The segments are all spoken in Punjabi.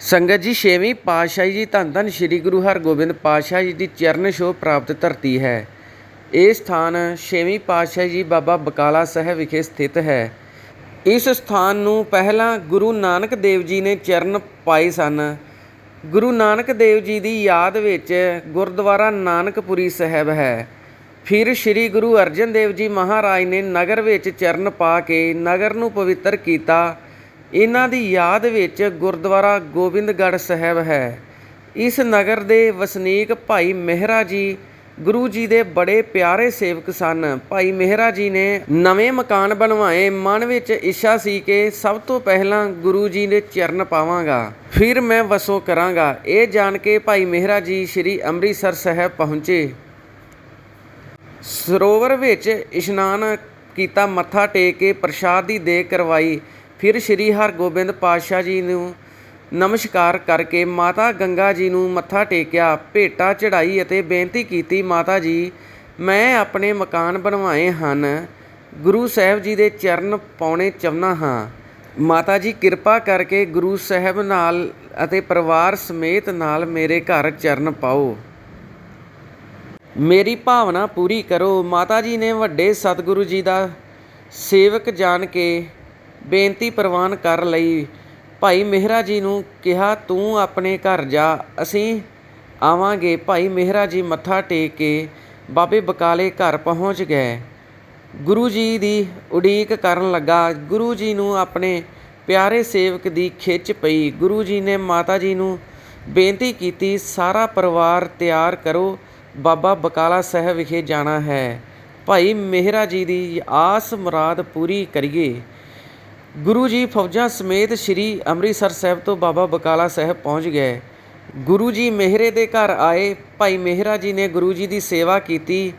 ਸੰਗਤ ਜੀ, ਛੇਵੀਂ ਪਾਤਸ਼ਾਹੀ ਜੀ, ਧੰਨ ਧੰਨ ਸ੍ਰੀ ਗੁਰੂ ਹਰਗੋਬਿੰਦ ਪਾਤਸ਼ਾਹ ਜੀ ਦੀ ਚਰਨ ਛੋਹ ਪ੍ਰਾਪਤ ਧਰਤੀ ਹੈ। ਇਹ ਸਥਾਨ ਛੇਵੀਂ ਪਾਤਸ਼ਾਹੀ ਜੀ ਬਾਬਾ ਬਕਾਲਾ ਸਾਹਿਬ ਵਿਖੇ ਸਥਿਤ ਹੈ। ਇਸ ਸਥਾਨ ਨੂੰ ਪਹਿਲਾਂ ਗੁਰੂ ਨਾਨਕ ਦੇਵ ਜੀ ਨੇ ਚਰਨ ਪਾਏ ਸਨ। ਗੁਰੂ ਨਾਨਕ ਦੇਵ ਜੀ ਦੀ ਯਾਦ ਵਿੱਚ ਗੁਰਦੁਆਰਾ ਨਾਨਕਪੁਰੀ ਸਾਹਿਬ ਹੈ। ਫਿਰ ਸ੍ਰੀ ਗੁਰੂ ਅਰਜਨ ਦੇਵ ਜੀ ਮਹਾਰਾਜ ਨੇ ਨਗਰ ਵਿੱਚ ਚਰਨ ਪਾ ਕੇ ਨਗਰ ਨੂੰ ਪਵਿੱਤਰ ਕੀਤਾ। ਇਹਨਾਂ ਦੀ ਯਾਦ ਵਿੱਚ ਗੁਰਦੁਆਰਾ ਗੋਬਿੰਦਗੜ੍ਹ ਸਾਹਿਬ ਹੈ। ਇਸ ਨਗਰ ਦੇ ਵਸਨੀਕ ਭਾਈ ਮਹਿਰਾ ਜੀ, ਗੁਰੂ ਜੀ ਦੇ ਬੜੇ ਪਿਆਰੇ ਸੇਵਕ ਸਨ। ਭਾਈ ਮਹਿਰਾ ਜੀ ਨੇ ਨਵੇਂ ਮਕਾਨ ਬਣਵਾਏ। ਮਨ ਵਿੱਚ ਇੱਛਾ ਸੀ ਕਿ ਸਭ ਤੋਂ ਪਹਿਲਾਂ ਗੁਰੂ ਜੀ ਦੇ ਚਰਨ ਪਾਵਾਂਗਾ। ਫਿਰ ਮੈਂ ਵਸੋ ਕਰਾਂਗਾ। ਇਹ ਜਾਣ ਕੇ ਭਾਈ ਮਹਿਰਾ ਜੀ ਸ੍ਰੀ ਅੰਮ੍ਰਿਤਸਰ ਸਾਹਿਬ ਪਹੁੰਚੇ। ਸਰੋਵਰ ਵਿੱਚ ਇਸ਼ਨਾਨ ਕੀਤਾ, ਮੱਥਾ ਟੇਕ ਕੇ ਪ੍ਰਸ਼ਾਦ ਦੀ ਦੇ ਕਰਵਾਈ। ਫਿਰ ਸ੍ਰੀ ਹਰਗੋਬਿੰਦ ਪਾਤਸ਼ਾਹ ਜੀ ਨੂੰ ਨਮਸਕਾਰ ਕਰਕੇ ਮਾਤਾ ਗੰਗਾ ਜੀ ਨੂੰ ਮੱਥਾ ਟੇਕਿਆ, ਭੇਟਾ ਚੜਾਈ ਅਤੇ ਬੇਨਤੀ ਕੀਤੀ, ਮਾਤਾ ਜੀ, ਮੈਂ ਆਪਣੇ ਮਕਾਨ ਬਣਵਾਏ ਹਨ। ਗੁਰੂ ਸਾਹਿਬ ਜੀ ਦੇ ਚਰਨ ਪਾਉਣੇ ਚਾਹੁੰਦਾ ਹਾਂ। ਮਾਤਾ ਜੀ, ਕਿਰਪਾ ਕਰਕੇ ਗੁਰੂ ਸਾਹਿਬ ਨਾਲ ਅਤੇ ਪਰਿਵਾਰ ਸਮੇਤ ਨਾਲ ਮੇਰੇ ਘਰ ਚਰਨ ਪਾਓ। ਮੇਰੀ ਭਾਵਨਾ ਪੂਰੀ ਕਰੋ। ਮਾਤਾ ਜੀ ਨੇ ਵੱਡੇ ਸਤਿਗੁਰੂ ਜੀ ਦਾ ਸੇਵਕ ਜਾਣ ਕੇ ਬੇਨਤੀ ਪ੍ਰਵਾਨ ਕਰ ਲਈ। ਭਾਈ ਮਹਿਰਾ ਜੀ ਨੂੰ ਕਿਹਾ, ਤੂੰ ਆਪਣੇ ਘਰ ਜਾ, ਅਸੀਂ ਆਵਾਂਗੇ। ਭਾਈ ਮਹਿਰਾ ਜੀ ਮੱਥਾ ਟੇਕ ਕੇ ਬਾਬੇ ਬਕਾਲੇ ਘਰ ਪਹੁੰਚ ਗਏ। ਗੁਰੂ ਜੀ ਦੀ ਉਡੀਕ ਕਰਨ ਲੱਗਾ। ਗੁਰੂ ਜੀ ਨੂੰ ਆਪਣੇ ਪਿਆਰੇ ਸੇਵਕ ਦੀ ਖਿੱਚ ਪਈ। ਗੁਰੂ ਜੀ ਨੇ ਮਾਤਾ ਜੀ ਨੂੰ ਬੇਨਤੀ ਕੀਤੀ, ਸਾਰਾ ਪਰਿਵਾਰ ਤਿਆਰ ਕਰੋ, ਬਾਬਾ ਬਕਾਲਾ ਸਾਹਿਬ ਵਿਖੇ ਜਾਣਾ ਹੈ। ਭਾਈ ਮਹਿਰਾ ਜੀ ਦੀ ਆਸ ਮੁਰਾਦ ਪੂਰੀ ਕਰੀਏ। ਗੁਰੂ ਜੀ ਫੌਜਾਂ ਸਮੇਤ ਸ੍ਰੀ ਅੰਮ੍ਰਿਤਸਰ ਸਾਹਿਬ ਤੋਂ ਬਾਬਾ ਬਕਾਲਾ ਸਾਹਿਬ ਪਹੁੰਚ ਗਏ। ਗੁਰੂ ਜੀ ਮਹਿਰੇ ਦੇ ਘਰ ਆਏ, ਭਾਈ ਮਹਿਰਾ ਜੀ ਨੇ ਗੁਰੂ ਜੀ ਦੀ ਸੇਵਾ ਕੀਤੀ।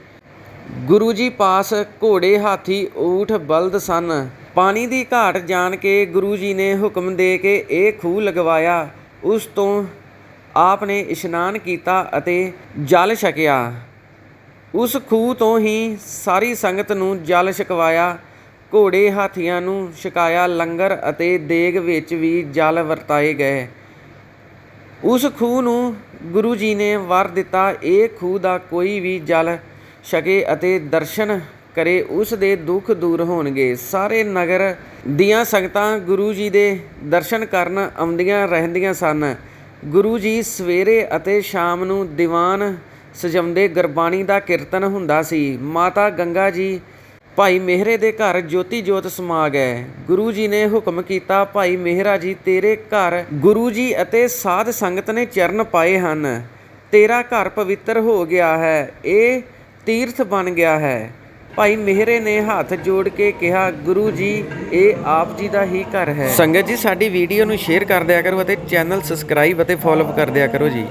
ਗੁਰੂ ਜੀ ਪਾਸ ਘੋੜੇ, ਹਾਥੀ, ਊਠ, ਬਲਦ ਸਨ। ਪਾਣੀ ਦੀ ਘਾਟ ਜਾਣ ਕੇ ਗੁਰੂ ਜੀ ਨੇ ਹੁਕਮ ਦੇ ਕੇ ਇਹ ਖੂਹ ਲਗਵਾਇਆ। ਉਸ ਤੋਂ ਆਪ ਨੇ ਇਸ਼ਨਾਨ ਕੀਤਾ ਅਤੇ ਜਲ ਛਕਿਆ। ਉਸ ਖੂਹ ਤੋਂ ਹੀ ਸਾਰੀ ਸੰਗਤ ਨੂੰ ਜਲ ਛਕਵਾਇਆ। ਘੋੜੇ ਹਾਥੀਆਂ ਨੂੰ ਛਕਾਇਆ ਲੰਗਰ ਅਤੇ ਦੇਗ ਵਿੱਚ ਵੀ ਜਲ ਵਰਤਾਏ ਗਏ। ਉਸ ਖੂਹ ਨੂੰ ਗੁਰੂ ਜੀ ਨੇ ਵਰ ਦਿੱਤਾ। ਇਹ ਖੂਹ ਦਾ ਕੋਈ ਵੀ ਜਲ ਛਕੇ ਅਤੇ ਦਰਸ਼ਨ ਕਰੇ, ਉਸ ਦੇ ਦੁੱਖ ਦੂਰ ਹੋਣਗੇ। ਸਾਰੇ ਨਗਰ ਦੀਆਂ ਸੰਗਤਾਂ ਗੁਰੂ ਜੀ ਦੇ ਦਰਸ਼ਨ ਕਰਨ ਆਉਂਦੀਆਂ ਰਹਿੰਦੀਆਂ ਸਨ। ਗੁਰੂ ਜੀ ਸਵੇਰੇ ਅਤੇ ਸ਼ਾਮ ਨੂੰ ਦੀਵਾਨ ਸਜਾਉਂਦੇ ਗੁਰਬਾਣੀ ਦਾ ਕੀਰਤਨ ਹੁੰਦਾ ਸੀ। ਮਾਤਾ ਗੰਗਾ ਜੀ ਭਾਈ ਮਹਿਰੇ ਦੇ ਘਰ ਜੋਤੀ ਜੋਤ ਸਮਾ ਗਏ ਗੁਰੂ ਜੀ ਨੇ ਹੁਕਮ ਕੀਤਾ, ਭਾਈ ਮਹਿਰਾ ਜੀ ਤੇਰੇ ਘਰ ਗੁਰੂ ਜੀ ਅਤੇ ਸਾਧ ਸੰਗਤ ਨੇ ਚਰਨ ਪਾਏ ਹਨ। ਤੇਰਾ ਘਰ ਪਵਿੱਤਰ ਹੋ ਗਿਆ ਹੈ, ਇਹ ਤੀਰਥ ਬਣ ਗਿਆ ਹੈ। ਭਾਈ ਮਹਿਰੇ ਨੇ ਹੱਥ ਜੋੜ ਕੇ ਕਿਹਾ, ਗੁਰੂ ਜੀ, ਇਹ ਆਪ ਜੀ ਦਾ ਹੀ ਘਰ ਹੈ। ਸੰਗਤ ਜੀ, ਸਾਡੀ ਵੀਡੀਓ ਨੂੰ ਸ਼ੇਅਰ ਕਰ ਦਿਆ ਕਰੋ ਅਤੇ ਚੈਨਲ ਸਬਸਕ੍ਰਾਈਬ ਅਤੇ ਫੋਲੋ ਕਰ ਦਿਆ ਕਰੋ ਜੀ।